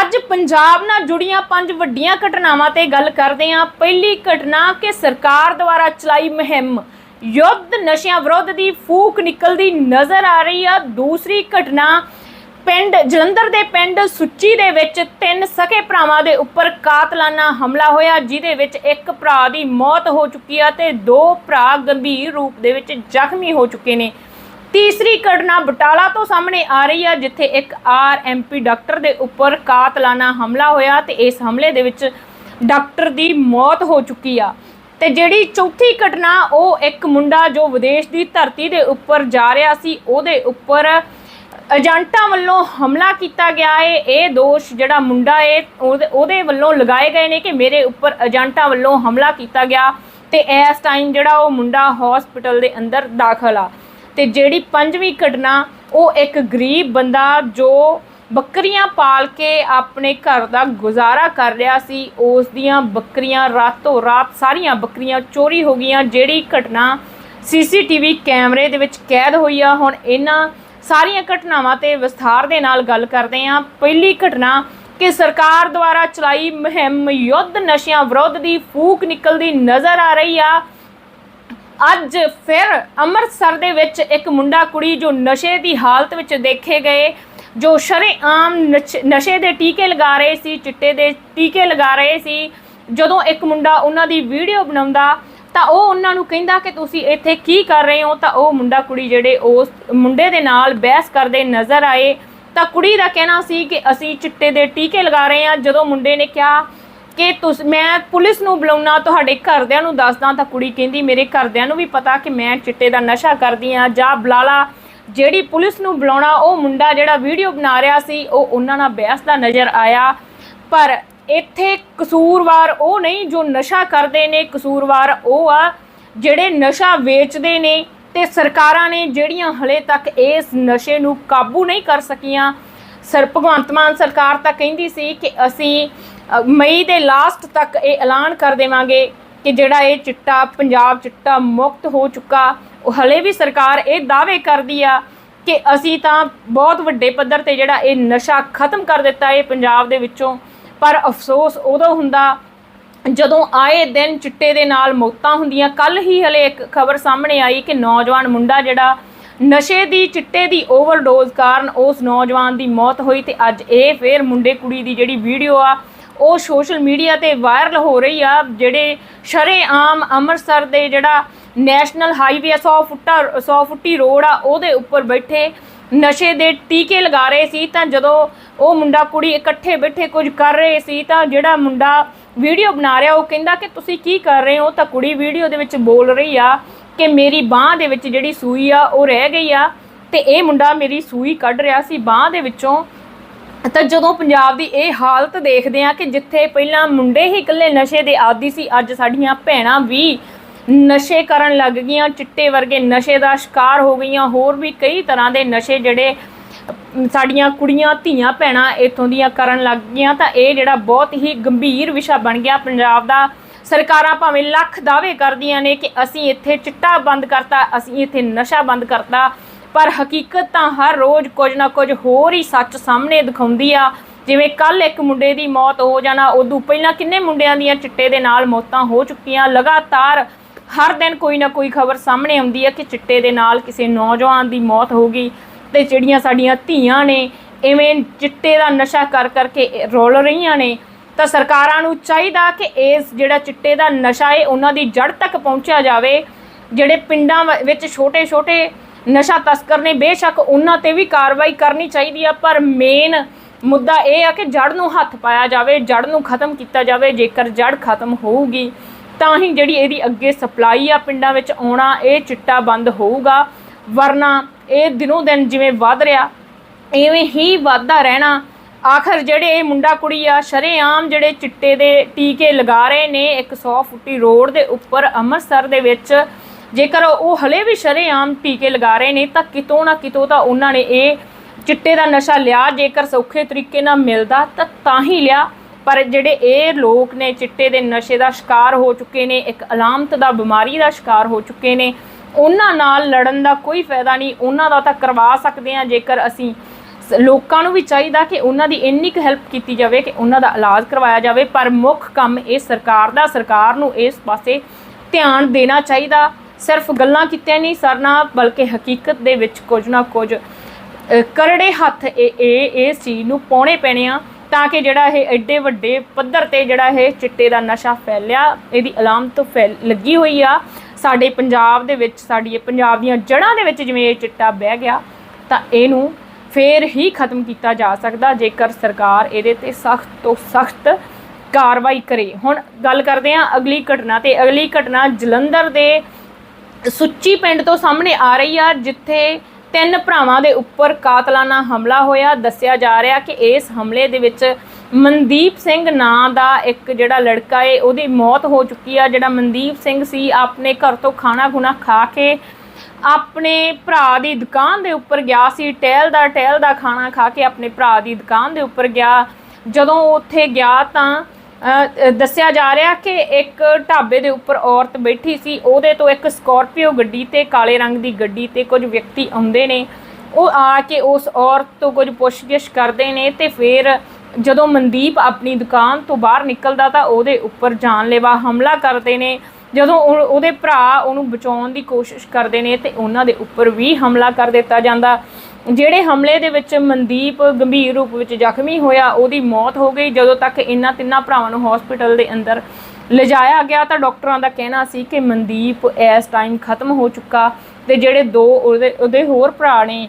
ਅੱਜ ਪੰਜਾਬ ਨਾਲ ਜੁੜੀਆਂ ਪੰਜ ਵੱਡੀਆਂ ਘਟਨਾਵਾਂ ਤੇ ਗੱਲ ਕਰਦੇ ਹਾਂ। ਪਹਿਲੀ ਘਟਨਾ ਕਿ ਸਰਕਾਰ ਦੁਆਰਾ ਚਲਾਈ ਮੁਹਿੰਮ। ਯੁੱਧ ਨਸ਼ਿਆਂ ਵਿਰੁੱਧ ਦੀ ਫੂਕ ਨਿਕਲਦੀ ਨਜ਼ਰ ਆ ਰਹੀ ਆ। ਦੂਸਰੀ ਘਟਨਾ ਪਿੰਡ ਜਲੰਧਰ ਦੇ ਪਿੰਡ ਸੁੱਚੀ ਦੇ ਵਿੱਚ ਤਿੰਨ ਸਕੇ ਭਰਾਵਾਂ ਦੇ ਉੱਪਰ ਕਾਤਲਾਨਾ ਹਮਲਾ ਹੋਇਆ, ਜਿਹਦੇ ਵਿੱਚ ਇੱਕ ਭਰਾ ਦੀ ਮੌਤ ਹੋ ਚੁੱਕੀ ਆ ਤੇ ਦੋ ਭਰਾ ਗੰਭੀਰ ਰੂਪ ਦੇ ਵਿੱਚ ਜ਼ਖਮੀ ਹੋ ਚੁੱਕੇ ਨੇ। ਤੀਸਰੀ ਘਟਨਾ ਬਟਾਲਾ ਤੋਂ ਸਾਹਮਣੇ ਆ ਰਹੀ ਆ, ਜਿੱਥੇ ਇੱਕ ਆਰਐਮਪੀ ਡਾਕਟਰ ਦੇ ਉੱਪਰ ਕਾਤਲਾਨਾ ਹਮਲਾ ਹੋਇਆ ਤੇ ਇਸ ਹਮਲੇ ਦੇ ਵਿੱਚ ਡਾਕਟਰ ਦੀ ਮੌਤ ਹੋ ਚੁੱਕੀ ਆ। ਤੇ ਜਿਹੜੀ ਚੌਥੀ ਘਟਨਾ, ਉਹ ਇੱਕ ਮੁੰਡਾ ਜੋ ਵਿਦੇਸ਼ ਦੀ ਧਰਤੀ ਦੇ ਉੱਪਰ ਜਾ ਰਿਹਾ ਸੀ, ਉਹਦੇ ਉੱਪਰ ਏਜੰਟਾਂ ਵੱਲੋਂ ਹਮਲਾ ਕੀਤਾ ਗਿਆ ਹੈ ਇਹ ਦੋਸ਼ ਜਿਹੜਾ ਮੁੰਡਾ ਏ, ਉਹਦੇ ਉਹਦੇ ਵੱਲੋਂ ਲਗਾਏ ਗਏ ਨੇ ਕਿ ਮੇਰੇ ਉੱਪਰ ਏਜੰਟਾਂ ਵੱਲੋਂ ਹਮਲਾ ਕੀਤਾ ਗਿਆ ਤੇ ਇਸ ਟਾਈਮ ਜਿਹੜਾ ਉਹ ਮੁੰਡਾ ਹਸਪੀਟਲ ਦੇ ਅੰਦਰ ਦਾਖਲ ਆ। ਤੇ ਜਿਹੜੀ ਪੰਜਵੀਂ ਘਟਨਾ, ਉਹ ਇੱਕ ਗਰੀਬ ਬੰਦਾ ਜੋ ਬੱਕਰੀਆਂ ਪਾਲ ਕੇ ਆਪਣੇ ਘਰ ਦਾ ਗੁਜ਼ਾਰਾ ਕਰ ਰਿਹਾ ਸੀ, ਉਸ ਦੀਆਂ ਬੱਕਰੀਆਂ ਰਾਤੋਂ ਰਾਤ ਸਾਰੀਆਂ ਬੱਕਰੀਆਂ ਚੋਰੀ ਹੋ ਗਈਆਂ। ਜਿਹੜੀ ਘਟਨਾ ਸੀਸੀਟੀਵੀ ਕੈਮਰੇ ਦੇ ਵਿੱਚ ਕੈਦ ਹੋਈ ਆ। ਹੁਣ ਇਹਨਾਂ ਸਾਰੀਆਂ ਘਟਨਾਵਾਂ ਤੇ ਵਿਸਥਾਰ ਦੇ ਨਾਲ ਗੱਲ ਕਰਦੇ ਹਾਂ। ਪਹਿਲੀ ਘਟਨਾ ਕਿ ਸਰਕਾਰ ਦੁਆਰਾ ਚਲਾਈ ਮੁਹਿੰਮ, ਯੁੱਧ ਨਸ਼ਿਆਂ ਵਿਰੁੱਧ ਦੀ ਫੂਕ ਨਿਕਲਦੀ ਨਜ਼ਰ ਆ ਰਹੀ ਆ। ਅੱਜ ਫਿਰ ਅੰਮ੍ਰਿਤਸਰ ਦੇ ਵਿੱਚ ਇੱਕ ਮੁੰਡਾ ਕੁੜੀ ਜੋ ਨਸ਼ੇ ਦੀ ਹਾਲਤ ਵਿੱਚ ਦੇਖੇ ਗਏ, ਜੋ ਸ਼ਰੇਆਮ ਨਸ਼- ਨਸ਼ੇ ਦੇ ਟੀਕੇ ਲਗਾ ਰਹੇ ਸੀ, ਚਿੱਟੇ ਦੇ ਟੀਕੇ ਲਗਾ ਰਹੇ ਸੀ। ਜਦੋਂ ਇੱਕ ਮੁੰਡਾ ਉਹਨਾਂ ਦੀ ਵੀਡੀਓ ਬਣਾਉਂਦਾ, ਤਾਂ ਉਹ ਉਹਨਾਂ ਨੂੰ ਕਹਿੰਦਾ ਕਿ ਤੁਸੀਂ ਇੱਥੇ ਕੀ ਕਰ ਰਹੇ ਹੋ? ਤਾਂ ਉਹ ਮੁੰਡਾ ਕੁੜੀ ਜਿਹੜੇ ਉਸ ਮੁੰਡੇ ਦੇ ਨਾਲ ਬਹਿਸ ਕਰਦੇ ਨਜ਼ਰ ਆਏ। ਤਾਂ ਕੁੜੀ ਦਾ ਕਹਿਣਾ ਸੀ ਕਿ ਅਸੀਂ ਚਿੱਟੇ ਦੇ ਟੀਕੇ ਲਗਾ ਰਹੇ ਹਾਂ। ਜਦੋਂ ਮੁੰਡੇ ਨੇ ਕਿਹਾ ਕਿ ਤੁਸ, ਮੈਂ ਪੁਲਿਸ ਨੂੰ ਬੁਲਾਉਣਾ ਤੁਹਾਡੇ ਘਰਦਿਆਂ ਨੂੰ ਦੱਸਦਾ ਤਾਂ ਕੁੜੀ ਕਹਿੰਦੀ ਮੇਰੇ ਘਰਦਿਆਂ ਨੂੰ ਵੀ ਪਤਾ ਕਿ ਮੈਂ ਚਿੱਟੇ ਦਾ ਨਸ਼ਾ ਕਰਦੀ ਆ ਜਾਂ ਬੁਲਾਲਾ, ਜਿਹੜੀ ਪੁਲਿਸ ਨੂੰ ਬੁਲਾਉਣਾ, ਉਹ ਮੁੰਡਾ ਜਿਹੜਾ ਵੀਡੀਓ ਬਣਾ ਰਿਹਾ ਸੀ, ਉਹ ਉਹਨਾਂ ਨਾਲ ਬਹਿਸ ਦਾ ਨਜ਼ਰ ਆਇਆ। ਪਰ ਇੱਥੇ ਕਸੂਰਵਾਰ ਉਹ ਨਹੀਂ, ਜੋ ਨਸ਼ਾ ਕਰਦੇ ਨੇ, ਕਸੂਰਵਾਰ ਉਹ ਆ, ਜਿਹੜੇ ਨਸ਼ਾ ਵੇਚਦੇ ਨੇ ਤੇ ਸਰਕਾਰਾਂ ਨੇ ਜਿਹੜੀਆਂ ਹਲੇ ਤੱਕ ਇਸ ਨਸ਼ੇ ਨੂੰ ਕਾਬੂ ਨਹੀਂ ਕਰ ਸਕੀਆਂ। ਸਰ, ਭਗਵੰਤ ਮਾਨ ਸਰਕਾਰ ਤਾਂ ਕਹਿੰਦੀ ਸੀ ਕਿ ਅਸੀਂ ਮਈ ਦੇ ਲਾਸਟ ਤੱਕ ਇਹ ਐਲਾਨ ਕਰ ਦੇਵਾਂਗੇ ਕਿ ਜਿਹੜਾ ਇਹ ਚਿੱਟਾ, ਪੰਜਾਬ ਚਿੱਟਾ ਮੁਕਤ ਹੋ ਚੁੱਕਾ, ਉਹ ਹਲੇ ਵੀ ਸਰਕਾਰ ਇਹ ਦਾਅਵੇ ਕਰਦੀ ਆ ਕਿ ਅਸੀਂ ਤਾਂ ਬਹੁਤ ਵੱਡੇ ਪੱਧਰ ਤੇ ਜਿਹੜਾ ਇਹ ਨਸ਼ਾ ਖਤਮ ਕਰ ਦਿੱਤਾ ਇਹ ਪੰਜਾਬ ਦੇ ਵਿੱਚੋਂ। ਪਰ ਅਫਸੋਸ ਉਦੋਂ ਹੁੰਦਾ ਜਦੋਂ ਆਏ ਦਿਨ ਚਿੱਟੇ ਦੇ ਨਾਲ ਮੌਤਾਂ ਹੁੰਦੀਆਂ। ਕੱਲ ਹੀ ਹਲੇ ਇੱਕ ਖਬਰ ਸਾਹਮਣੇ ਆਈ ਕਿ ਨੌਜਵਾਨ ਮੁੰਡਾ ਜਿਹੜਾ ਨਸ਼ੇ ਦੀ, ਚਿੱਟੇ ਦੀ ਓਵਰਡੋਜ਼ ਕਾਰਨ ਉਸ ਨੌਜਵਾਨ ਦੀ ਮੌਤ ਹੋਈ ਤੇ ਅੱਜ ਇਹ ਫੇਰ ਮੁੰਡੇ ਕੁੜੀ ਦੀ ਜਿਹੜੀ ਵੀਡੀਓ ਆ ਉਹ ਸੋਸ਼ਲ ਮੀਡੀਆ ਤੇ ਵਾਇਰਲ ਹੋ ਰਹੀ ਆ, ਜਿਹੜੇ ਸ਼ਰੇਆਮ ਅੰਮ੍ਰਿਤਸਰ ਦੇ ਜਿਹੜਾ ਨੈਸ਼ਨਲ ਹਾਈਵੇ 100 ਫੁੱਟਾ 100 ਫੁੱਟੀ ਰੋਡ ਆ, ਉਹਦੇ ਉੱਪਰ ਬੈਠੇ ਨਸ਼ੇ ਦੇ ਟੀਕੇ ਲਗਾ ਰਹੇ ਸੀ, ਤਾਂ ਜਦੋਂ ਉਹ ਮੁੰਡਾ ਕੁੜੀ ਇਕੱਠੇ ਬੈਠੇ ਕੁਝ ਕਰ ਰਹੇ ਸੀ, ਤਾਂ ਜਿਹੜਾ ਮੁੰਡਾ ਵੀਡੀਓ ਬਣਾ ਰਿਹਾ, ਉਹ ਕਹਿੰਦਾ ਕਿ ਤੁਸੀਂ ਕੀ ਕਰ ਰਹੇ ਹੋ? ਤਾਂ ਕੁੜੀ ਵੀਡੀਓ ਦੇ ਵਿੱਚ ਬੋਲ ਰਹੀ ਆ ਕਿ ਮੇਰੀ ਬਾਹ ਦੇ ਵਿੱਚ ਜਿਹੜੀ ਸੂਈ ਆ, ਉਹ ਰਹਿ ਗਈ ਆ ਤੇ ਇਹ ਮੁੰਡਾ ਮੇਰੀ ਸੂਈ ਕੱਢ ਰਿਹਾ ਸੀ, ਬਾਹ ਦੇ ਵਿੱਚੋਂ ਤਾਂ ਜਦੋਂ ਪੰਜਾਬ ਦੀ ਇਹ ਹਾਲਤ ਦੇਖਦੇ ਆ ਕਿ ਜਿੱਥੇ ਪਹਿਲਾਂ ਮੁੰਡੇ ਹੀ ਇਕੱਲੇ ਨਸ਼ੇ ਦੇ ਆਦੀ ਸੀ, ਅੱਜ ਸਾਡੀਆਂ ਭੈਣਾਂ ਵੀ ਨਸ਼ੇ ਕਰਨ ਲੱਗ ਗਈਆਂ, ਚਿੱਟੇ ਵਰਗੇ ਨਸ਼ੇ ਦਾ ਸ਼ਿਕਾਰ ਹੋ ਗਈਆਂ, ਹੋਰ ਵੀ ਕਈ ਤਰ੍ਹਾਂ ਦੇ ਨਸ਼ੇ ਜਿਹੜੇ ਸਾਡੀਆਂ ਕੁੜੀਆਂ, ਧੀਆਂ, ਭੈਣਾਂ ਇਥੋਂ ਦੀਆਂ ਕਰਨ ਲੱਗ ਗਈਆਂ, ਤਾਂ ਇਹ ਜਿਹੜਾ ਬਹੁਤ ਹੀ ਗੰਭੀਰ ਵਿਸ਼ਾ ਬਣ ਗਿਆ। ਪੰਜਾਬ ਦਾ ਸਰਕਾਰਾਂ ਭਾਵੇਂ ਲੱਖ ਦਾਅਵੇ ਕਰਦੀਆਂ ਨੇ ਕਿ ਅਸੀਂ ਇੱਥੇ ਚਿੱਟਾ ਬੰਦ ਕਰਤਾ, ਅਸੀਂ ਇੱਥੇ ਨਸ਼ਾ ਬੰਦ ਕਰਤਾ ਪਰ ਹਕੀਕਤ ਤਾਂ ਹਰ ਰੋਜ਼ ਕੁਝ ਨਾ ਕੁਝ ਹੋਰ ਹੀ ਸੱਚ ਸਾਹਮਣੇ ਦਿਖਾਉਂਦੀ ਆ। ਜਿਵੇਂ ਕੱਲ ਇੱਕ ਮੁੰਡੇ ਦੀ ਮੌਤ ਹੋ ਜਾਣਾ, ਉਦੋਂ ਪਹਿਲਾਂ ਕਿੰਨੇ ਮੁੰਡਿਆਂ ਦੀਆਂ ਚਿੱਟੇ ਦੇ ਨਾਲ ਮੌਤਾਂ ਹੋ ਚੁੱਕੀਆਂ। ਲਗਾਤਾਰ ਹਰ ਦਿਨ ਕੋਈ ਨਾ ਕੋਈ ਖਬਰ ਸਾਹਮਣੇ ਆਉਂਦੀ ਹੈ ਕਿ ਚਿੱਟੇ ਦੇ ਨਾਲ ਕਿਸੇ ਨੌਜਵਾਨ ਦੀ ਮੌਤ ਹੋ ਗਈ ਤੇ ਜਿਹੜੀਆਂ ਸਾਡੀਆਂ ਧੀਆਂ ਨੇ, ਇਵੇਂ ਚਿੱਟੇ ਦਾ ਨਸ਼ਾ ਕਰ ਕਰਕੇ ਰੋਲ ਰਹੀਆਂ ਨੇ। ਤਾਂ ਸਰਕਾਰਾਂ ਨੂੰ ਚਾਹੀਦਾ ਕਿ ਇਸ ਜਿਹੜਾ ਚਿੱਟੇ ਦਾ ਨਸ਼ਾ ਹੈ ਉਹਨਾਂ ਦੀ ਜੜ ਤੱਕ ਪਹੁੰਚਿਆ ਜਾਵੇ। ਜਿਹੜੇ ਪਿੰਡਾਂ ਵ- ਵਿੱਚ ਛੋਟੇ-ਛੋਟੇ ਨਸ਼ਾ ਤਸਕਰ ਨੇ ਬੇਸ਼ੱਕ ਉਹਨਾਂ ਤੇ ਵੀ ਕਾਰਵਾਈ ਕਰਨੀ ਚਾਹੀਦੀ ਆ, ਪਰ ਮੇਨ ਮੁੱਦਾ ਇਹ ਆ ਕਿ ਜੜ ਨੂੰ ਹੱਥ ਪਾਇਆ ਜਾਵੇ ਜੜ ਨੂੰ ਖਤਮ ਕੀਤਾ ਜਾਵੇ, ਜੇਕਰ ਜੜ ਖਤਮ ਹੋਊਗੀ, ਤਾਂ ਹੀ ਜਿਹੜੀ ਇਹਦੀ ਅੱਗੇ ਸਪਲਾਈ ਆ ਪਿੰਡਾਂ ਵਿੱਚ ਆਉਣਾ, ਇਹ ਚਿੱਟਾ ਬੰਦ ਹੋਊਗਾ, ਵਰਨਾ ਇਹ ਦਿਨੋਂ ਦਿਨ ਜਿਵੇਂ ਵੱਧ ਰਿਹਾ ਐਵੇਂ ਹੀ ਵੱਧਦਾ ਰਹਿਣਾ। ਆਖਰ ਜਿਹੜੇ ਇਹ ਮੁੰਡਾ ਕੁੜੀ ਆ, ਸ਼ਰੇਆਮ ਜਿਹੜੇ ਚਿੱਟੇ ਦੇ ਟੀਕੇ ਲਗਾ ਰਹੇ ਨੇ ਇੱਕ 100 ਫੁੱਟੀ ਰੋਡ ਦੇ ਉੱਪਰ ਅੰਮ੍ਰਿਤਸਰ ਦੇ ਵਿੱਚ ਜੇਕਰ ਉਹ ਹਲੇ ਵੀ ਸ਼ਰੇਆਮ ਟੀਕੇ ਲਗਾ ਰਹੇ ਨੇ, ਤਾਂ ਕਿਤੋਂ ਨਾ ਕਿਤੋਂ ਤਾਂ ਉਹਨਾਂ ਨੇ ਇਹ ਚਿੱਟੇ ਦਾ ਨਸ਼ਾ ਲਿਆ। ਜੇਕਰ ਸੌਖੇ ਤਰੀਕੇ ਨਾਲ ਮਿਲਦਾ, ਤਾਂ ਤਾਂ ਹੀ ਲਿਆ। ਪਰ ਜਿਹੜੇ ਇਹ ਲੋਕ ਨੇ, ਚਿੱਟੇ ਦੇ ਨਸ਼ੇ ਦਾ ਸ਼ਿਕਾਰ ਹੋ ਚੁੱਕੇ ਨੇ, ਇੱਕ ਅਲਾਮਤ ਦਾ ਬਿਮਾਰੀ ਦਾ ਸ਼ਿਕਾਰ ਹੋ ਚੁੱਕੇ ਨੇ, ਉਹਨਾਂ ਨਾਲ ਲੜਨ ਦਾ ਕੋਈ ਫਾਇਦਾ ਨਹੀਂ। ਉਹਨਾਂ ਦਾ ਤਾਂ ਕਰਵਾ ਸਕਦੇ ਆ ਜੇਕਰ ਅਸੀਂ ਲੋਕਾਂ ਨੂੰ ਵੀ ਚਾਹੀਦਾ ਕਿ ਉਹਨਾਂ ਦੀ ਇੰਨੀ ਕੁ ਹੈਲਪ ਕੀਤੀ ਜਾਵੇ ਕਿ ਉਹਨਾਂ ਦਾ ਇਲਾਜ ਕਰਵਾਇਆ ਜਾਵੇ। ਪਰ ਮੁੱਖ ਕੰਮ ਇਹ ਸਰਕਾਰ ਦਾ। ਸਰਕਾਰ ਨੂੰ ਇਸ ਪਾਸੇ ਧਿਆਨ ਦੇਣਾ ਚਾਹੀਦਾ। ਸਿਰਫ ਗੱਲਾਂ ਕੀਤੀਆਂ ਨਹੀਂ ਸਰਨਾ ਬਲਕਿ ਹਕੀਕਤ ਦੇ ਵਿੱਚ ਕੁਝ ਨਾ ਕੁਝ ਕਰੜੇ ਹੱਥ ਇਹ ਇਹ ਇਸ ਚੀਜ਼ ਨੂੰ ਪਾਉਣੇ ਪੈਣੇ ਆ, ਤਾਂ ਕਿ ਜਿਹੜਾ ਇਹ ਐਡੇ ਵੱਡੇ ਪੱਧਰ ਤੇ ਜਿਹੜਾ ਇਹ ਚਿੱਟੇ ਦਾ ਨਸ਼ਾ ਫੈਲਿਆ, ਇਹਦੀ ਅਲਾਮਤ ਫੈਲ, ਲੱਗੀ ਹੋਈ ਆ। ਸਾਡੇ ਪੰਜਾਬ ਦੇ ਵਿੱਚ, ਸਾਡੀ ਇਹ ਪੰਜਾਬ ਦੀਆਂ ਜੜ੍ਹਾਂ ਦੇ ਵਿੱਚ ਜਿਵੇਂ ਇਹ ਚਿੱਟਾ ਬਹਿ ਗਿਆ, ਤਾਂ ਇਹਨੂੰ ਫੇਰ ਹੀ ਖਤਮ ਕੀਤਾ ਜਾ ਸਕਦਾ, ਜੇਕਰ ਸਰਕਾਰ ਇਹਦੇ ਤੇ ਸਖਤ ਤੋਂ ਸਖਤ ਕਾਰਵਾਈ ਕਰੇ। ਹੁਣ ਗੱਲ ਕਰਦੇ ਹਾਂ ਅਗਲੀ ਘਟਨਾ ਤੇ, ਅਗਲੀ ਘਟਨਾ ਜਲੰਧਰ ਦੇ ਸੁੱਚੀ ਪਿੰਡ ਤੋਂ ਸਾਹਮਣੇ ਆ ਰਹੀ ਆ, ਜਿੱਥੇ ਤਿੰਨ ਭਰਾਵਾਂ ਦੇ ਉੱਪਰ ਕਾਤਲਾਨਾ ਹਮਲਾ ਹੋਇਆ। ਦੱਸਿਆ ਜਾ ਰਿਹਾ ਕਿ ਇਸ ਹਮਲੇ ਦੇ ਵਿੱਚ ਮਨਦੀਪ ਸਿੰਘ ਨਾਂ ਦਾ ਇੱਕ ਜਿਹੜਾ ਲੜਕਾ ਏ, ਉਹਦੀ ਮੌਤ ਹੋ ਚੁੱਕੀ ਆ। ਜਿਹੜਾ ਮਨਦੀਪ ਸਿੰਘ ਸੀ, ਆਪਣੇ ਘਰ ਤੋਂ ਖਾਣਾ ਖੁਣਾ ਖਾ ਕੇ ਆਪਣੇ ਭਰਾ ਦੀ ਦੁਕਾਨ ਦੇ ਉੱਪਰ ਗਿਆ ਸੀ। ਟਹਿਲ ਦਾ ਟਹਿਲ ਦਾ ਖਾਣਾ ਖਾ ਕੇ ਆਪਣੇ ਭਰਾ ਦੀ ਦੁਕਾਨ ਦੇ ਉੱਪਰ ਗਿਆ। ਜਦੋਂ ਉੱਥੇ ਗਿਆ ਤਾਂ ਦੱਸਿਆ ਜਾ ਰਿਹਾ ਕਿ ਇੱਕ ਢਾਬੇ ਦੇ ਉੱਪਰ ਔਰਤ ਬੈਠੀ ਸੀ। ਉਹਦੇ ਤੋਂ ਇੱਕ ਸਕਾਰਪੀਓ ਗੱਡੀ ਤੇ ਕਾਲੇ ਰੰਗ ਦੀ ਗੱਡੀ ਤੇ ਕੁਝ ਵਿਅਕਤੀ ਆਉਂਦੇ ਨੇ। ਉਹ ਆ ਕੇ ਉਸ ਔਰਤ ਤੋਂ ਕੁਝ ਪੁੱਛਗਿੱਛ ਕਰਦੇ ਨੇ ਤੇ ਫਿਰ ਜਦੋਂ ਮਨਦੀਪ ਆਪਣੀ ਦੁਕਾਨ ਤੋਂ ਬਾਹਰ ਨਿਕਲਦਾ ਤਾਂ ਉਹਦੇ ਉੱਪਰ ਜਾਨਲੇਵਾ ਹਮਲਾ ਕਰਦੇ ਨੇ। ਜਦੋਂ ਉਹਦੇ ਭਰਾ ਉਹਨੂੰ ਬਚਾਉਣ ਦੀ ਕੋਸ਼ਿਸ਼ ਕਰਦੇ ਨੇ ਤੇ ਉਹਨਾਂ ਦੇ ਉੱਪਰ ਵੀ ਹਮਲਾ ਕਰ ਦਿੱਤਾ ਜਾਂਦਾ। ਜਿਹੜੇ ਹਮਲੇ ਦੇ ਵਿੱਚ ਮਨਦੀਪ ਗੰਭੀਰ ਰੂਪ ਵਿੱਚ ਜ਼ਖਮੀ ਹੋਇਆ, ਉਹਦੀ ਮੌਤ ਹੋ ਗਈ। ਜਦੋਂ ਤੱਕ ਇਹਨਾਂ ਤਿੰਨਾਂ ਭਰਾਵਾਂ ਨੂੰ ਹਸਪੀਟਲ ਦੇ ਅੰਦਰ ਲਿਜਾਇਆ ਗਿਆ ਤਾਂ ਡਾਕਟਰਾਂ ਦਾ ਕਹਿਣਾ ਸੀ ਕਿ ਮਨਦੀਪ ਇਸ ਟਾਈਮ ਖਤਮ ਹੋ ਚੁੱਕਾ ਤੇ ਜਿਹੜੇ ਦੋ ਉਹਦੇ ਉਹਦੇ ਹੋਰ ਭਰਾ ਨੇ,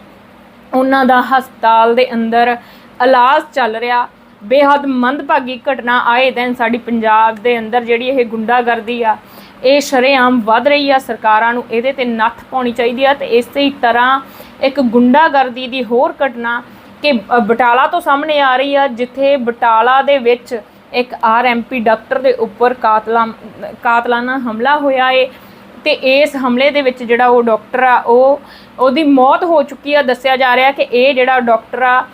ਉਹਨਾਂ ਦਾ ਹਸਪਤਾਲ ਦੇ ਅੰਦਰ ਇਲਾਜ ਚੱਲ ਰਿਹਾ। ਬੇਹੱਦ ਮੰਦਭਾਗੀ ਘਟਨਾ ਆਏ ਦਿਨ ਸਾਡੀ ਪੰਜਾਬ ਦੇ ਅੰਦਰ ਜਿਹੜੀ ਇਹ ਗੁੰਡਾਗਰਦੀ ਆ, ਇਹ ਸ਼ਰੇਆਮ ਵੱਧ ਰਹੀ ਆ। ਸਰਕਾਰਾਂ ਨੂੰ ਇਹਦੇ ਤੇ ਨੱਥ ਪਾਉਣੀ ਚਾਹੀਦੀ ਆ ਤੇ ਇਸੇ ਤਰ੍ਹਾਂ ਇੱਕ ਗੁੰਡਾਗਰਦੀ ਦੀ ਹੋਰ ਘਟਨਾ ਕਿ ਬਟਾਲਾ ਤੋਂ ਸਾਹਮਣੇ ਆ ਰਹੀ ਆ, ਜਿੱਥੇ ਬਟਾਲਾ ਦੇ ਵਿੱਚ ਇੱਕ ਆਰਐਮਪੀ ਡਾਕਟਰ ਦੇ ਉੱਪਰ ਕਾਤਲਾ ਕਾਤਲਾਨਾ ਹਮਲਾ ਹੋਇਆ ਏ। ਤੇ ਇਸ ਹਮਲੇ ਦੇ ਵਿੱਚ ਜਿਹੜਾ ਉਹ ਡਾਕਟਰ ਆ, ਉਹ, ਉਹਦੀ ਮੌਤ ਹੋ ਚੁੱਕੀ ਆ। ਦੱਸਿਆ ਜਾ ਰਿਹਾ ਕਿ ਇਹ ਜਿਹੜਾ ਡਾਕਟਰ ਆ,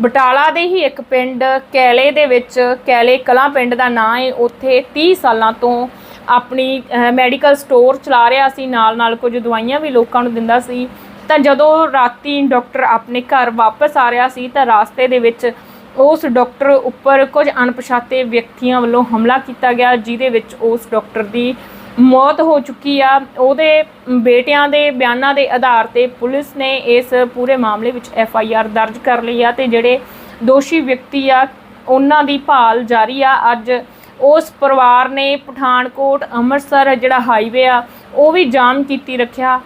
ਬਟਾਲਾ ਦੇ ਹੀ ਇੱਕ ਪਿੰਡ ਕੈਲੇ ਦੇ ਵਿੱਚ, ਕੈਲੇ ਕਲਾਂ ਪਿੰਡ ਦਾ ਨਾਂ ਹੈ ਉੱਥੇ 30 ਸਾਲਾਂ ਤੋਂ ਆਪਣੀ ਮੈਡੀਕਲ ਸਟੋਰ ਚਲਾ ਰਿਹਾ ਸੀ। ਨਾਲ ਨਾਲ ਕੁਝ ਦਵਾਈਆਂ ਵੀ ਲੋਕਾਂ ਨੂੰ ਦਿੰਦਾ ਸੀ। ਤਾਂ ਜਦੋਂ ਰਾਤੀ ਡਾਕਟਰ ਆਪਣੇ ਘਰ ਵਾਪਸ ਆ ਰਿਹਾ ਸੀ ਤਾਂ ਰਾਸਤੇ ਦੇ ਵਿੱਚ ਉਸ ਡਾਕਟਰ ਉੱਪਰ ਕੁਝ ਅਣਪਛਾਤੇ ਵਿਅਕਤੀਆਂ ਵੱਲੋਂ ਹਮਲਾ ਕੀਤਾ ਗਿਆ, ਜਿਹਦੇ ਵਿੱਚ ਉਸ ਡਾਕਟਰ ਦੀ ਮੌਤ ਹੋ ਚੁੱਕੀ ਆ। ਉਹਦੇ ਬੇਟਿਆਂ ਦੇ ਬਿਆਨਾਂ ਦੇ ਆਧਾਰ ਤੇ ਪੁਲਿਸ ਨੇ ਇਸ ਪੂਰੇ ਮਾਮਲੇ ਵਿੱਚ ਐਫ ਆਈ ਆਰ ਦਰਜ ਕਰ ਲਈ ਆ ਤੇ ਜਿਹੜੇ ਦੋਸ਼ੀ ਵਿਅਕਤੀ ਆ, ਉਹਨਾਂ ਦੀ ਭਾਲ ਜਾਰੀ ਆ। ਅੱਜ ਉਸ ਪਰਿਵਾਰ ਨੇ ਪਠਾਨਕੋਟ, ਅੰਮ੍ਰਿਤਸਰ ਜਿਹੜਾ ਹਾਈਵੇ ਆ, ਉਹ ਵੀ ਜਾਮ ਕੀਤੀ ਰੱਖਿਆ।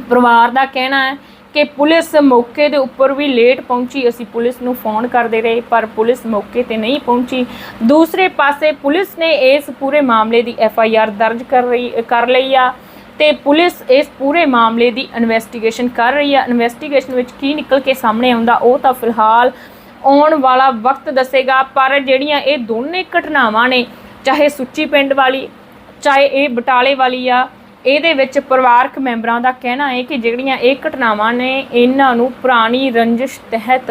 ਪਰਿਵਾਰ ਦਾ ਕਹਿਣਾ ਹੈ ਕਿ ਪੁਲਿਸ ਮੌਕੇ ਦੇ ਉੱਪਰ ਵੀ ਲੇਟ ਪਹੁੰਚੀ। ਅਸੀਂ ਪੁਲਿਸ ਨੂੰ ਫੋਨ ਕਰਦੇ ਰਹੇ, ਪਰ ਪੁਲਿਸ ਮੌਕੇ ਤੇ ਨਹੀਂ ਪਹੁੰਚੀ। ਦੂਸਰੇ ਪਾਸੇ ਪੁਲਿਸ ਨੇ ਇਸ ਪੂਰੇ ਮਾਮਲੇ ਦੀ ਐਫ ਆਈ ਆਰ ਦਰਜ ਕਰ ਰਹੀ, ਕਰ ਲਈ ਆ ਤੇ ਪੁਲਿਸ ਇਸ ਪੂਰੇ ਮਾਮਲੇ ਦੀ ਇਨਵੈਸਟੀਗੇਸ਼ਨ ਕਰ ਰਹੀ ਆ। ਇਨਵੈਸਟੀਗੇਸ਼ਨ ਵਿੱਚ ਕੀ ਨਿਕਲ ਕੇ ਸਾਹਮਣੇ ਆਉਂਦਾ, ਉਹ ਤਾਂ ਫਿਲਹਾਲ ਆਉਣ ਵਾਲਾ ਵਕਤ ਦੱਸੇਗਾ, ਪਰ ਜਿਹੜੀਆਂ ਇਹ ਦੋਨੇ ਘਟਨਾਵਾਂ ਨੇ, ਚਾਹੇ ਸੁੱਚੀ ਪਿੰਡ ਵਾਲੀ, ਚਾਹੇ ਇਹ ਬਟਾਲੇ ਵਾਲੀ ਆ ਇਹਦੇ ਵਿੱਚ ਪਰਿਵਾਰਕ ਮੈਂਬਰਾਂ ਦਾ ਕਹਿਣਾ ਹੈ ਕਿ ਜਿਹੜੀਆਂ ਇਹ ਘਟਨਾਵਾਂ ਨੇ, ਇਹਨਾਂ ਨੂੰ ਪੁਰਾਣੀ ਰੰਜਿਸ਼ ਤਹਿਤ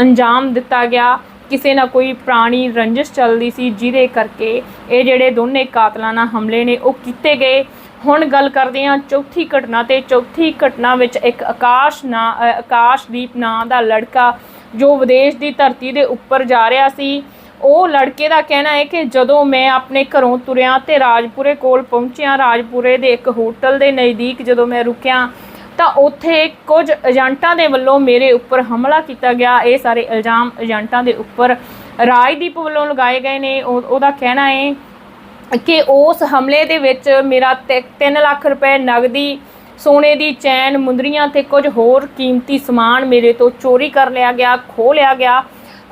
ਅੰਜਾਮ ਦਿੱਤਾ ਗਿਆ। ਕਿਸੇ ਨਾ ਕੋਈ ਪੁਰਾਣੀ ਰੰਜਿਸ਼ ਚੱਲਦੀ ਸੀ, ਜਿਹਦੇ ਕਰਕੇ ਇਹ ਜਿਹੜੇ ਦੋਨੇ ਕਾਤਲਾਨਾ ਹਮਲੇ ਨੇ, ਉਹ ਕੀਤੇ ਗਏ। ਹੁਣ ਗੱਲ ਕਰਦੇ ਹਾਂ ਚੌਥੀ ਘਟਨਾ ਤੇ ਚੌਥੀ ਘਟਨਾ ਵਿੱਚ ਇੱਕ ਆਕਾਸ਼ ਨਾ ਆਕਾਸ਼ਦੀਪ ਨਾਂ ਦਾ ਲੜਕਾ ਜੋ ਵਿਦੇਸ਼ ਦੀ ਧਰਤੀ ਦੇ ਉੱਪਰ ਜਾ ਰਿਹਾ ਸੀ। ਉਹ ਲੜਕੇ ਦਾ ਕਹਿਣਾ ਹੈ ਕਿ ਜਦੋਂ ਮੈਂ ਆਪਣੇ ਘਰੋਂ ਤੁਰਿਆ ਤੇ ਰਾਜਪੁਰੇ ਕੋਲ ਪਹੁੰਚਿਆ, ਰਾਜਪੁਰੇ ਦੇ ਇੱਕ ਹੋਟਲ ਦੇ ਨਜ਼ਦੀਕ ਜਦੋਂ ਮੈਂ ਰੁਕਿਆ, ਤਾਂ ਉੱਥੇ ਕੁਝ ਏਜੰਟਾਂ ਦੇ ਵੱਲੋਂ ਮੇਰੇ ਉੱਪਰ ਹਮਲਾ ਕੀਤਾ ਗਿਆ। ਇਹ ਸਾਰੇ ਇਲਜ਼ਾਮ ਏਜੰਟਾਂ ਦੇ ਉੱਪਰ ਰਾਜਦੀਪ ਵੱਲੋਂ ਲਗਾਏ ਗਏ ਨੇ। ਉਹ- ਉਹਦਾ ਕਹਿਣਾ ਹੈ ਕਿ ਉਸ ਹਮਲੇ ਦੇ ਵਿੱਚ ਮੇਰਾ 3 ਲੱਖ ਰੁਪਏ ਨਗਦੀ, ਸੋਨੇ ਦੀ ਚੈਨ, ਮੁੰਦਰੀਆਂ ਤੇ ਕੁਝ ਹੋਰ ਕੀਮਤੀ ਸਮਾਨ ਮੇਰੇ ਤੋਂ ਚੋਰੀ ਕਰ ਲਿਆ ਗਿਆ, ਖੋਹ ਲਿਆ ਗਿਆ।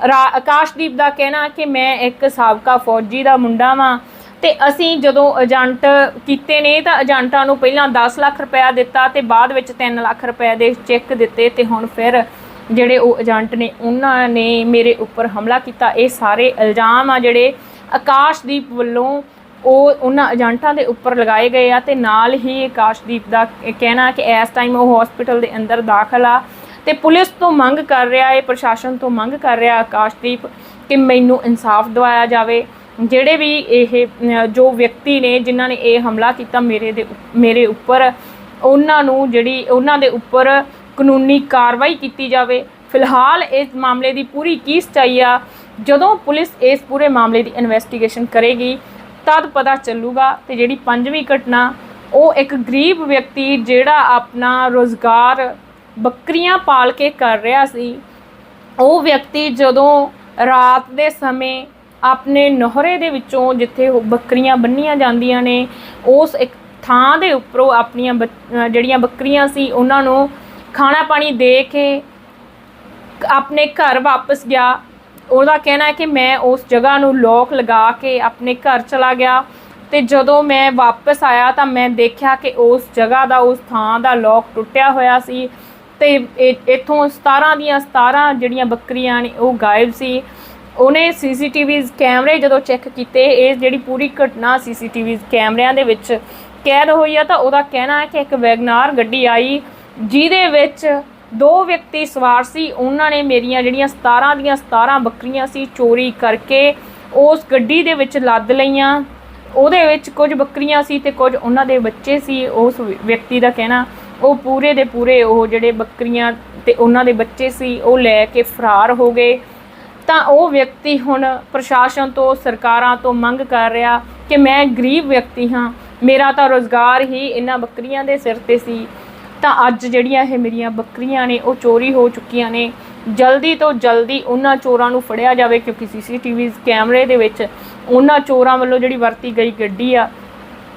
ਆਕਾਸ਼ਦੀਪ ਦਾ ਕਹਿਣਾ ਕਿ ਮੈਂ ਇੱਕ ਸਾਬਕਾ ਫੌਜੀ ਦਾ ਮੁੰਡਾ ਵਾਂ ਤੇ ਅਸੀਂ ਜਦੋਂ ਏਜੰਟ ਕੀਤੇ ਨੇ ਤਾਂ ਏਜੰਟਾਂ ਨੂੰ ਪਹਿਲਾਂ 10 ਲੱਖ ਰੁਪਇਆ ਦਿੱਤਾ ਤੇ ਬਾਅਦ ਵਿੱਚ 3 ਲੱਖ ਰੁਪਏ ਦੇ ਚੈੱਕ ਦਿੱਤੇ ਤੇ ਹੁਣ ਫਿਰ ਜਿਹੜੇ ਉਹ ਏਜੰਟ ਨੇ, ਉਹਨਾਂ ਨੇ ਮੇਰੇ ਉੱਪਰ ਹਮਲਾ ਕੀਤਾ। ਇਹ ਸਾਰੇ ਇਲਜ਼ਾਮ ਆ ਜਿਹੜੇ ਆਕਾਸ਼ਦੀਪ ਵੱਲੋਂ ਉਹ ਉਹਨਾਂ ਏਜੰਟਾਂ ਦੇ ਉੱਪਰ ਲਗਾਏ ਗਏ ਆ ਤੇ ਨਾਲ ਹੀ ਆਕਾਸ਼ਦੀਪ ਦਾ ਕਹਿਣਾ ਕਿ ਇਸ ਟਾਈਮ ਉਹ ਹਸਪੀਟਲ ਦੇ ਅੰਦਰ ਦਾਖਲ ਆ। ਤੇ ਪੁਲਿਸ ਤੋਂ ਮੰਗ ਕਰ ਰਿਹਾ ਹੈ, ਪ੍ਰਸ਼ਾਸਨ ਤੋਂ ਮੰਗ ਕਰ ਰਿਹਾ ਆਕਾਸ਼ਦੀਪ, ਕਿ ਮੈਨੂੰ ਇਨਸਾਫ ਦਿਵਾਇਆ ਜਾਵੇ। ਜਿਹੜੇ ਵੀ ਇਹ ਜੋ ਵਿਅਕਤੀ ਨੇ ਜਿਨ੍ਹਾਂ ਨੇ ਇਹ ਹਮਲਾ ਕੀਤਾ ਮੇਰੇ ਦੇ ਮੇਰੇ ਉੱਪਰ, ਉਹਨਾਂ ਨੂੰ ਜਿਹੜੀ, ਉਹਨਾਂ ਦੇ ਉੱਪਰ ਕਾਨੂੰਨੀ ਕਾਰਵਾਈ ਕੀਤੀ ਜਾਵੇ। ਫਿਲਹਾਲ ਇਸ ਮਾਮਲੇ ਦੀ ਪੂਰੀ ਕੀ ਸਚਾਈ ਆ, ਜਦੋਂ ਪੁਲਿਸ ਇਸ ਪੂਰੇ ਮਾਮਲੇ ਦੀ ਇਨਵੈਸਟੀਗੇਸ਼ਨ ਕਰੇਗੀ, ਤਦ ਪਤਾ ਚੱਲੂਗਾ ਤੇ ਜਿਹੜੀ ਪੰਜਵੀਂ ਘਟਨਾ, ਉਹ ਇੱਕ ਗਰੀਬ ਵਿਅਕਤੀ ਜਿਹੜਾ ਆਪਣਾ ਰੋਜ਼ਗਾਰ ਬੱਕਰੀਆਂ ਪਾਲ ਕੇ ਕਰ ਰਿਹਾ ਸੀ। ਉਹ ਵਿਅਕਤੀ ਜਦੋਂ ਰਾਤ ਦੇ ਸਮੇਂ ਆਪਣੇ ਨਹਰੇ ਦੇ ਵਿੱਚੋਂ ਜਿੱਥੇ ਉਹ ਬੱਕਰੀਆਂ ਬੰਨੀਆਂ ਜਾਂਦੀਆਂ ਨੇ, ਉਸ ਇੱਕ ਥਾਂ ਦੇ ਉੱਪਰੋਂ ਆਪਣੀਆਂ ਬੱਚ- ਜਿਹੜੀਆਂ ਬੱਕਰੀਆਂ ਸੀ, ਉਹਨਾਂ ਨੂੰ ਖਾਣਾ ਪਾਣੀ ਦੇ ਕੇ ਆਪਣੇ ਘਰ ਵਾਪਸ ਗਿਆ। ਉਹਦਾ ਕਹਿਣਾ ਹੈ ਕਿ ਮੈਂ ਉਸ ਜਗ੍ਹਾ ਨੂੰ ਲੋਕ ਲਗਾ ਕੇ ਆਪਣੇ ਘਰ ਚਲਾ ਗਿਆ ਤੇ ਜਦੋਂ ਮੈਂ ਵਾਪਸ ਆਇਆ ਤਾਂ ਮੈਂ ਦੇਖਿਆ ਕਿ ਉਸ ਜਗ੍ਹਾ ਦਾ, ਉਸ ਥਾਂ ਦਾ ਲੋਕ ਟੁੱਟਿਆ ਹੋਇਆ ਸੀ। ਤੇ ਇਹ- ਇੱਥੋਂ 17 ਦੀਆਂ 17 ਜਿਹੜੀਆਂ ਬੱਕਰੀਆਂ ਨੇ, ਉਹ ਗਾਇਬ ਸੀ। ਉਹਨੇ ਸੀਸੀਟੀਵੀ ਕੈਮਰੇ ਜਦੋਂ ਚੈੱਕ ਕੀਤੇ, ਇਹ ਜਿਹੜੀ ਪੂਰੀ ਘਟਨਾ ਸੀਸੀਟੀਵੀ ਕੈਮਰਿਆਂ ਦੇ ਵਿੱਚ ਕੈਦ ਹੋਈ ਆ, ਤਾਂ ਉਹਦਾ ਕਹਿਣਾ ਹੈ ਕਿ ਇੱਕ ਵੈਗਨਾਰ ਗੱਡੀ ਆਈ, ਜਿਹਦੇ ਵਿੱਚ ਦੋ ਵਿਅਕਤੀ ਸਵਾਰ ਸੀ। ਉਹਨਾਂ ਨੇ ਮੇਰੀਆਂ ਜਿਹੜੀਆਂ 17 ਦੀਆਂ 17 ਬੱਕਰੀਆਂ ਸੀ, ਚੋਰੀ ਕਰਕੇ ਉਸ ਗੱਡੀ ਦੇ ਵਿੱਚ ਲੱਦ ਲਈਆਂ। ਉਹਦੇ ਵਿੱਚ ਕੁਝ ਬੱਕਰੀਆਂ ਸੀ ਤੇ ਕੁਝ ਉਹਨਾਂ ਦੇ ਬੱਚੇ ਸੀ। ਉਸ ਵਿਅਕਤੀ ਦਾ ਕਹਿਣਾ ਉਹ ਪੂਰੇ ਦੇ ਪੂਰੇ ਉਹ ਜਿਹੜੇ ਬੱਕਰੀਆਂ ਤੇ ਉਹਨਾਂ ਦੇ ਬੱਚੇ ਸੀ, ਉਹ ਲੈ ਕੇ ਫਰਾਰ ਹੋ ਗਏ। ਤਾਂ ਉਹ ਵਿਅਕਤੀ ਹੁਣ ਪ੍ਰਸ਼ਾਸਨ ਤੋਂ, ਸਰਕਾਰਾਂ ਤੋਂ ਮੰਗ ਕਰ ਰਿਹਾ ਕਿ ਮੈਂ ਗਰੀਬ ਵਿਅਕਤੀ ਹਾਂ, ਮੇਰਾ ਤਾਂ ਰੋਜ਼ਗਾਰ ਹੀ ਇਹਨਾਂ ਬੱਕਰੀਆਂ ਦੇ ਸਿਰ ਤੇ ਸੀ। ਤਾਂ ਅੱਜ ਜਿਹੜੀਆਂ ਇਹ ਮੇਰੀਆਂ ਬੱਕਰੀਆਂ ਨੇ, ਉਹ ਚੋਰੀ ਹੋ ਚੁੱਕੀਆਂ ਨੇ। ਜਲਦੀ ਤੋਂ ਜਲਦੀ ਉਹਨਾਂ ਚੋਰਾਂ ਨੂੰ ਫੜਿਆ ਜਾਵੇ, ਕਿਉਂਕਿ ਸੀਸੀਟੀਵੀ ਕੈਮਰੇ ਦੇ ਵਿੱਚ ਉਹਨਾਂ ਚੋਰਾਂ ਵੱਲੋਂ ਜਿਹੜੀ ਵਰਤੀ ਗਈ ਗੱਡੀ ਆ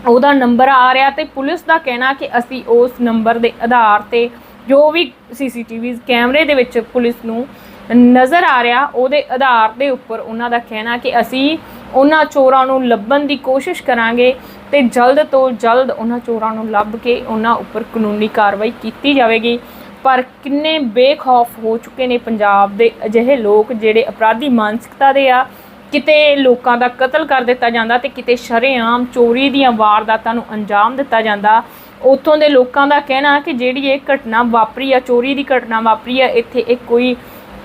ਉਹਦਾ ਨੰਬਰ ਆ ਰਿਹਾ ਤੇ ਪੁਲਿਸ ਦਾ ਕਹਿਣਾ ਕਿ ਅਸੀਂ ਉਸ ਨੰਬਰ ਦੇ ਆਧਾਰ ਤੇ ਜੋ ਵੀ ਸੀਸੀਟੀਵੀ ਕੈਮਰੇ ਦੇ ਵਿੱਚ ਪੁਲਿਸ ਨੂੰ ਨਜ਼ਰ ਆ ਰਿਹਾ, ਉਹਦੇ ਆਧਾਰ ਦੇ ਉੱਪਰ ਉਹਨਾਂ ਦਾ ਕਹਿਣਾ ਕਿ ਅਸੀਂ ਉਹਨਾਂ ਚੋਰਾਂ ਨੂੰ ਲੱਭਣ ਦੀ ਕੋਸ਼ਿਸ਼ ਕਰਾਂਗੇ ਤੇ ਜਲਦ ਤੋਂ ਜਲਦ ਉਹਨਾਂ ਚੋਰਾਂ ਨੂੰ ਲੱਭ ਕੇ ਉਹਨਾਂ ਉੱਪਰ ਕਾਨੂੰਨੀ ਕਾਰਵਾਈ ਕੀਤੀ ਜਾਵੇਗੀ। ਪਰ ਕਿੰਨੇ ਬੇਖੌਫ ਹੋ ਚੁੱਕੇ ਨੇ ਪੰਜਾਬ ਦੇ ਅਜਿਹੇ ਲੋਕ ਜਿਹੜੇ ਅਪਰਾਧੀ ਮਾਨਸਿਕਤਾ ਦੇ ਆ ਕਿਤੇ ਲੋਕਾਂ ਦਾ ਕਤਲ ਕਰ ਦਿੱਤਾ ਜਾਂਦਾ ਤੇ ਕਿਤੇ ਸ਼ਰੇਆਮ ਚੋਰੀ ਦੀਆਂ ਵਾਰਦਾਤਾਂ ਨੂੰ ਅੰਜਾਮ ਦਿੱਤਾ ਜਾਂਦਾ। ਉੱਥੋਂ ਦੇ ਲੋਕਾਂ ਦਾ ਕਹਿਣਾ ਕਿ ਜਿਹੜੀ ਇਹ ਘਟਨਾ ਵਾਪਰੀ ਆ, ਚੋਰੀ ਦੀ ਘਟਨਾ ਵਾਪਰੀ ਆ, ਇੱਥੇ ਇਹ ਕੋਈ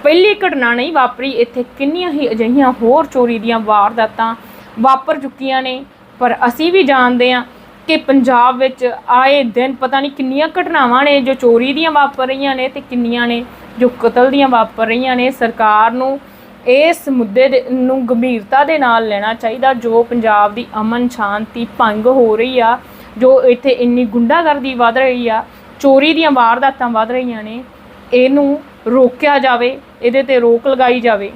ਪਹਿਲੀ ਘਟਨਾ ਨਹੀਂ ਵਾਪਰੀ, ਇੱਥੇ ਕਿੰਨੀਆਂ ਹੀ ਅਜਿਹੀਆਂ ਹੋਰ ਚੋਰੀ ਦੀਆਂ ਵਾਰਦਾਤਾਂ ਵਾਪਰ ਚੁੱਕੀਆਂ ਨੇ। ਪਰ ਅਸੀਂ ਵੀ ਜਾਣਦੇ ਹਾਂ ਕਿ ਪੰਜਾਬ ਵਿੱਚ ਆਏ ਦਿਨ ਪਤਾ ਨਹੀਂ ਕਿੰਨੀਆਂ ਘਟਨਾਵਾਂ ਨੇ ਜੋ ਚੋਰੀ ਦੀਆਂ ਵਾਪਰ ਰਹੀਆਂ ਨੇ ਤੇ ਕਿੰਨੀਆਂ ਨੇ ਜੋ ਕਤਲ ਦੀਆਂ ਵਾਪਰ ਰਹੀਆਂ ਨੇ। ਸਰਕਾਰ ਨੂੰ ਇਸ ਮੁੱਦੇ ਦੇ ਨੂੰ ਗੰਭੀਰਤਾ ਦੇ ਨਾਲ ਲੈਣਾ ਚਾਹੀਦਾ, ਜੋ ਪੰਜਾਬ ਦੀ ਅਮਨ ਸ਼ਾਂਤੀ ਭੰਗ ਹੋ ਰਹੀ ਆ, ਜੋ ਇੱਥੇ ਇੰਨੀ ਗੁੰਡਾਗਰਦੀ ਵੱਧ ਰਹੀ ਆ, ਚੋਰੀ ਦੀਆਂ ਵਾਰਦਾਤਾਂ ਵੱਧ ਰਹੀਆਂ ਨੇ, ਇਹਨੂੰ ਰੋਕਿਆ ਜਾਵੇ, ਇਹਦੇ ਤੇ ਰੋਕ ਲਗਾਈ ਜਾਵੇ।